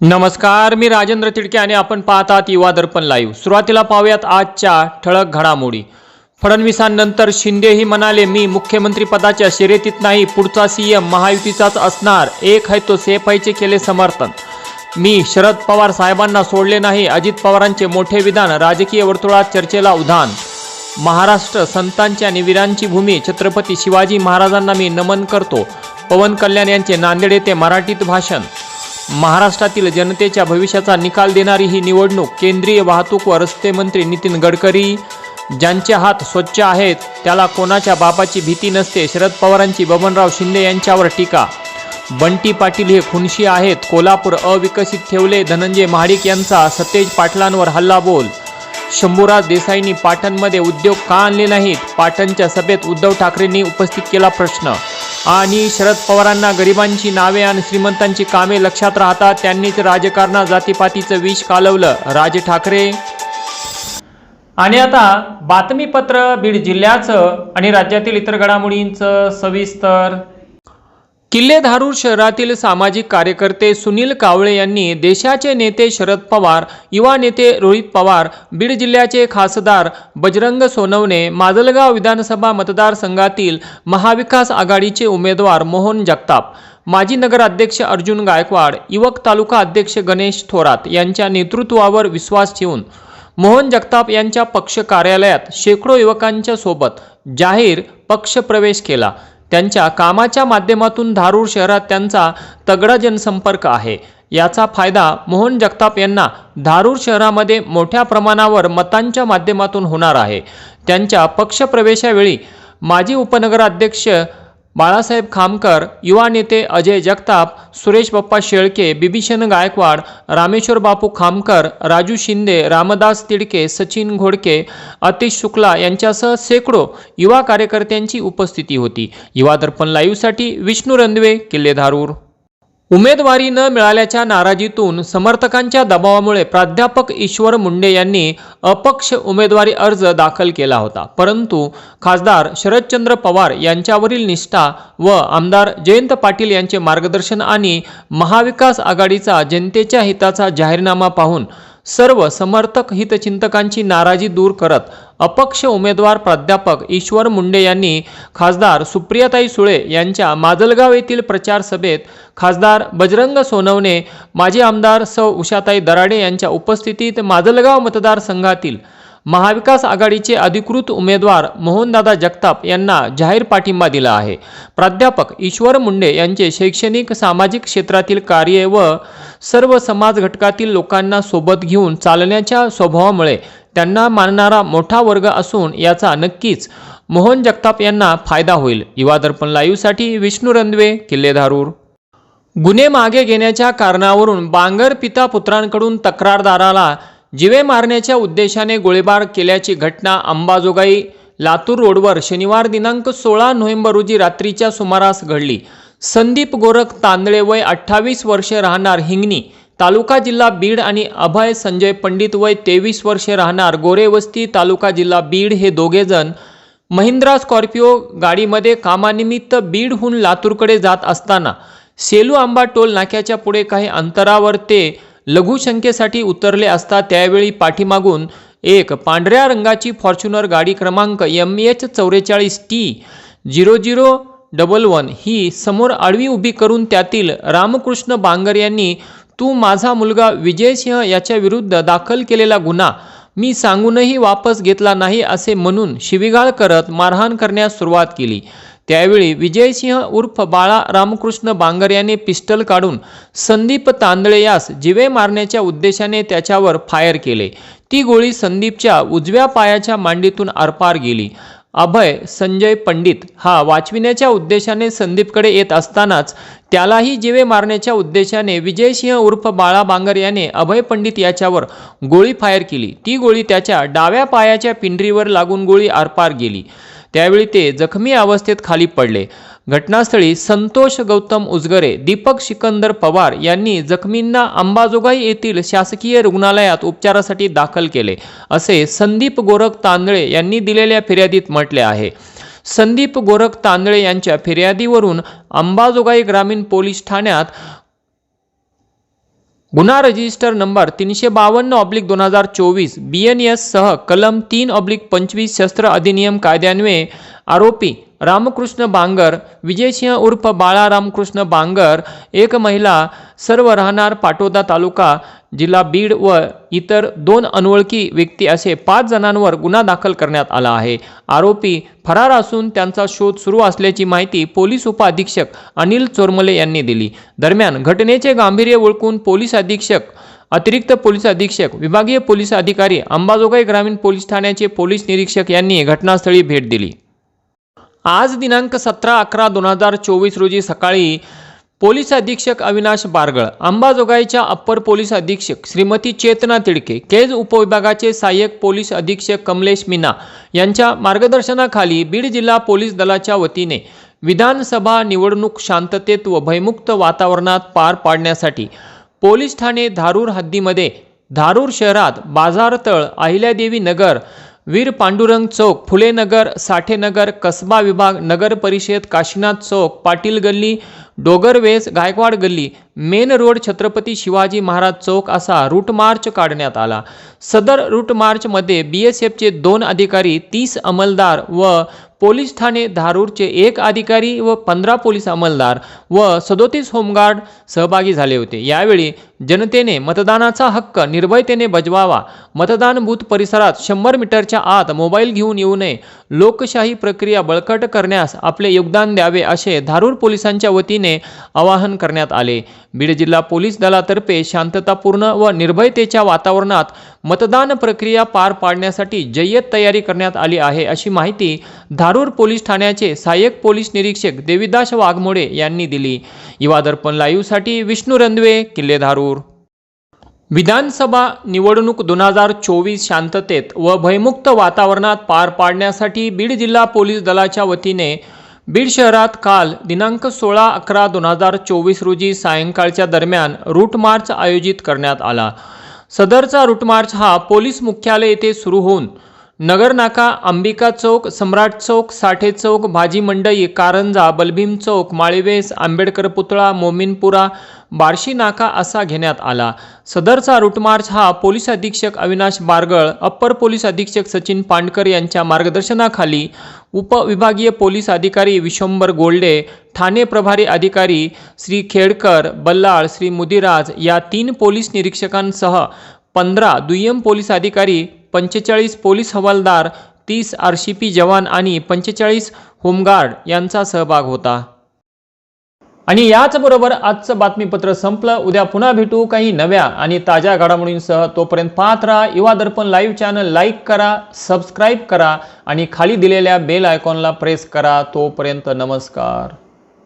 नमस्कार मी राजेंद्र तिडके आणि आपण पाहतात युवा दर्पण लाईव्ह सुरुवातीला पाहूयात आजच्या ठळक घडामोडी. फडणवीसांनंतर शिंदेही म्हणाले मी मुख्यमंत्री पदाच्या शर्यतीत नाही पुढचा सीएम महायुतीचाच असणार. एक है तो सेफाईचे केले समर्थन. मी शरद पवार साहेबांना सोडले नाही अजित पवारांचे मोठे विधान राजकीय वर्तुळात चर्चेला उधान महाराष्ट्र संतांची आणि वीरांची भूमी छत्रपती शिवाजी महाराजांना मी नमन करतो. पवन कल्याण यांचे नांदेड येथे मराठीत भाषण. महाराष्ट्रातील जनतेच्या भविष्याचा निकाल देणारी ही निवडणूक केंद्रीय वाहतूक व रस्ते मंत्री नितीन गडकरी ज्यांचे हात स्वच्छ आहेत त्याला कोणाच्या बापाची भीती नसते शरद पवारांची बबनराव शिंदे यांच्यावर टीका. बंटी पाटील हे खुनशी आहेत कोल्हापूर अविकसित ठेवले धनंजय महाडिक यांचा सतेज पाटलांवर हल्ला बोल. शंभूराज देसाईंनी पाटणमध्ये उद्योग का आणले नाहीत? पाटणच्या सभेत उद्धव ठाकरेंनी उपस्थित केला प्रश्न आणि शरद पवारांना गरिबांची नावे आणि श्रीमंतांची कामे लक्षात राहतात त्यांनीच राजकारणात जातीपातीचं विष कालवलं. राज ठाकरे. आणि आता बातमीपत्र बीड जिल्ह्याचं आणि राज्यातील इतर घडामोडींचं सविस्तर किल्ले धारूर शहरातील सामाजिक कार्यकर्ते सुनील कावळे यांनी देशाचे नेते शरद पवार युवा नेते रोहित पवार बीड जिल्ह्याचे खासदार बजरंग सोनवणे माजलगाव विधानसभा मतदारसंघातील महाविकास आघाडीचे उमेदवार मोहन जगताप माजी नगराध्यक्ष अर्जुन गायकवाड युवक तालुका अध्यक्ष गणेश थोरात यांच्या नेतृत्वावर विश्वास ठेवून मोहन जगताप यांच्या पक्ष कार्यालयात शेकडो युवकांच्या सोबत जाहीर पक्ष प्रवेश केला. त्यांच्या कामाच्या माध्यमातून धारूर शहरात त्यांचा तगडा जनसंपर्क आहे. याचा फायदा मोहन जगताप यांना धारूर शहरामध्ये मोठ्या प्रमाणावर मतांच्या माध्यमातून होणार आहे. त्यांच्या पक्षप्रवेशावेळी माजी उपनगराध्यक्ष बाळासाहेब खामकर युवा नेते अजय जगताप सुरेश बाप्पा शेळके बिभीषण गायकवाड रामेश्वर बापू खामकर राजू शिंदे रामदास तिडके सचिन घोडके अतिश शुक्ला यांच्यासह शेकडो युवा कार्यकर्त्यांची उपस्थिती होती. युवा दर्पण लाईव्हसाठी विष्णू रणवे किल्ले धारूर उमेदवारी न मिळाल्याच्या नाराजीतून समर्थकांच्या दबावामुळे प्राध्यापक ईश्वर मुंडे यांनी अपक्ष उमेदवारी अर्ज दाखल केला होता. परंतु खासदार शरदचंद्र पवार यांच्यावरील निष्ठा व आमदार जयंत पाटील यांचे मार्गदर्शन आणि महाविकास आघाडीचा जनतेच्या हिताचा जाहीरनामा पाहून सर्व समर्थक हितचिंतकांची नाराजी दूर करत अपक्ष उमेदवार प्राध्यापक ईश्वर मुंडे यांनी खासदार सुप्रियाताई सुळे यांच्या माजलगाव येथील प्रचार सभेत खासदार बजरंग सोनवणे माजी आमदार सौ उषाताई दराडे यांच्या उपस्थितीत माजलगाव मतदारसंघातील महाविकास आघाडीचे अधिकृत उमेदवार मोहनदादा जगताप यांना जाहीर पाठिंबा दिला आहे. प्राध्यापक ईश्वर मुंडे यांचे शैक्षणिक सामाजिक क्षेत्रातील कार्य व सर्व समाज घटकातील लोकांना सोबत घेऊन चालण्याच्या स्वभावामुळे त्यांना मानणारा मोठा वर्ग असून याचा नक्कीच मोहन जगताप यांना फायदा होईल. युवा दर्पण लाईव्हसाठी विष्णू रंधवे किल्लेधारूर गुन्हे मागे घेण्याच्या कारणावरून बांगर पिता पुत्रांकडून तक्रारदाराला जिवे मारण्याच्या उद्देशाने गोळीबार केल्याची घटना अंबाजोगाई लातूर रोडवर शनिवार दिनांक सोळा नोव्हेंबर रोजी रात्रीच्या सुमारास घडली. संदीप गोरख तांदळे वय अठ्ठावीस वर्षे राहणार हिंगणी. तालुका जिल्हा बीड आणि अभय संजय पंडित वय तेवीस वर्षे राहणार गोरेवस्ती तालुका जिल्हा बीड हे दोघेजण महिंद्रा स्कॉर्पिओ गाडीमध्ये कामानिमित्त बीडहून लातूरकडे जात असताना सेलू आंबा टोल नाक्याच्या पुढे काही अंतरावर ते लघुशंकेसाठी उतरले असता त्यावेळी पाठीमागून एक पांढऱ्या रंगाची फॉर्च्युनर गाडी क्रमांक एम एच चौवेचाळीस T zero zero double one ही समोर आडवी उभी करून त्यातील रामकृष्ण बांगर यांनी तू माझा मुलगा विजयसिंह याच्या विरुद्ध दाखल केलेला गुन्हा मी सांगूनही वापस घेतला नाही असे म्हणून शिवीगाळ करत मारहाण करण्यास सुरुवात केली. त्यावेळी विजयसिंह उर्फ बाळा रामकृष्ण बांगर याने पिस्टल काढून संदीप तांदळे यास जिवे मारण्याच्या उद्देशाने त्याच्यावर फायर केले. ती गोळी संदीपच्या उजव्या पायाच्या मांडीतून आरपार गेली. अभय संजय पंडित हा वाचविण्याच्या उद्देशाने संदीपकडे येत असतानाच त्यालाही जिवे मारण्याच्या उद्देशाने विजयसिंह उर्फ बाळा बांगर याने अभय पंडित याच्यावर गोळी फायर केली. ती गोळी त्याच्या डाव्या पायाच्या पिंडरीवर लागून गोळी आरपार गेली. त्यावेळी ते जखमी अवस्थेत खाली पडले. घटनास्थळी संतोष गौतम उजगरे दीपक सिकंदर पवार यांनी जखमींना अंबाजोगाई येथील शासकीय रुग्णालयात उपचारासाठी दाखल केले असे संदीप गोरख तांदळे यांनी दिलेल्या फिर्यादीत म्हटले आहे. संदीप गोरख तांदळे यांच्या फिर्यादीवरून अंबाजोगाई ग्रामीण पोलीस ठाण्यात गुन्हा रजिस्टर नंबर तीनशे बावन्न ऑब्लिक दोन हजार चोवीस बी एन एस सह कलम तीन ऑब्लिक पंचवीस शस्त्र अधिनियम कायद्यान्वये आरोपी रामकृष्ण बांगर विजयसिंह उर्फ बाळा रामकृष्ण बांगर एक महिला सर्व राहणार पाटोदा तालुका जिल्हा बीड व इतर दोन अनोळखी व्यक्ती असे पाच जणांवर गुन्हा दाखल करण्यात आला आहे. आरोपी फरार असून त्यांचा शोध सुरू असल्याची माहिती पोलीस उपअधीक्षक अनिल चोरमले यांनी दिली. दरम्यान घटनेचे गांभीर्य ओळखून पोलीस अधीक्षक अतिरिक्त पोलीस अधीक्षक विभागीय पोलीस अधिकारी अंबाजोगाई ग्रामीण पोलीस ठाण्याचे पोलीस निरीक्षक यांनी घटनास्थळी भेट दिली. आज दिनांक सतरा अकरा दोन हजार चोवीस रोजी सकाळी पोलीस अधीक्षक अविनाश बारगळ अंबाजोगाईच्या अप्पर पोलीस अधीक्षक श्रीमती चेतना तिडके केज उपविभागाचे सहाय्यक पोलीस अधीक्षक कमलेश मीना यांच्या मार्गदर्शनाखाली बीड जिल्हा पोलीस दलाच्या वतीने विधानसभा निवडणूक शांततेत व भयमुक्त वातावरणात पार पाडण्यासाठी पोलीस ठाणे धारूर हद्दीमध्ये धारूर शहरात बाजारतळ अहिल्यादेवी नगर वीर पांडुरंग चौक फुलेनगर साठेनगर कसबा विभाग नगर परिषद काशीनाथ चौक पाटील गल्ली डोगरवेस गायकवाड गल्ली मेन रोड छत्रपती शिवाजी महाराज चौक असा रूट मार्च काढण्यात आला. सदर रूट मार्चमध्ये बी एस एफचे दोन अधिकारी तीस अंमलदार व पोलीस ठाणे धारूरचे एक अधिकारी व पंधरा पोलीस अंमलदार व सदोतीस होमगार्ड सहभागी झाले होते. यावेळी जनतेने मतदानाचा हक्क निर्भयतेने बजवावा. मतदान बूथ परिसरात शंभर मीटरच्या आत मोबाईल घेऊन येऊ नये. लोकशाही प्रक्रिया बळकट करण्यास आपले योगदान द्यावे असे धारूर पोलिसांच्या वतीने आवाहन करण्यात आले. बीड जिल्हा पोलीस दलातर्फे शांततापूर्ण व निर्भयतेच्या वातावरणात मतदान प्रक्रिया पार पाडण्यासाठी जय्यत तयारी करण्यात आली आहे अशी माहिती धारूर पोलीस ठाण्याचे सहाय्यक पोलीस निरीक्षक देविदास वाघमोडे यांनी दिली. युवा दर्पण लाईव्हसाठी विष्णू रंधवे किल्ले धारूर. विधानसभा निवडणूक दोन हजार चोवीस शांततेत व भयमुक्त वातावरणात पार पाडण्यासाठी बीड जिल्हा पोलीस दलाच्या वतीने बीड शहरात काल दिनांक सोळा अकरा दोन हजार चोवीस रोजी सायंकाळच्या दरम्यान रूट मार्च आयोजित करण्यात आला. सदरचा रूट मार्च हा पोलीस मुख्यालय येथे सुरू होऊन नगर नाका अंबिका चौक सम्राट चौक साठे चौक भाजी मंडई कारंजा बलभीम चौक माळीवेस आंबेडकर पुतळा मोमीनपुरा बार्शी नाका असा घेण्यात आला. सदरचा रूटमार्च हा पोलीस अधीक्षक अविनाश बारगळ अप्पर पोलीस अधीक्षक सचिन पांडकर यांच्या मार्गदर्शनाखाली उपविभागीय पोलीस अधिकारी विश्वंभर गोल्डे ठाणे प्रभारी अधिकारी श्री खेडकर बल्लाळ श्री मुदिराज या तीन पोलीस निरीक्षकांसह पंधरा दुय्यम पोलीस अधिकारी पंचेचाळीस पोलीस हवालदार तीस आर सी पी जवान आणि पंचेचाळीस होमगार्ड यांचा सहभाग होता. आणि याचबरोबर आजचं बातमीपत्र संपलं. उद्या पुन्हा भेटू काही नव्या आणि ताज्या घडामोडींसह. तोपर्यंत पाहत राहा Yuva Darpan live channel. Like करा सबस्क्राईब करा आणि खाली दिलेल्या बेल आयकॉनला प्रेस करा. तोपर्यंत नमस्कार.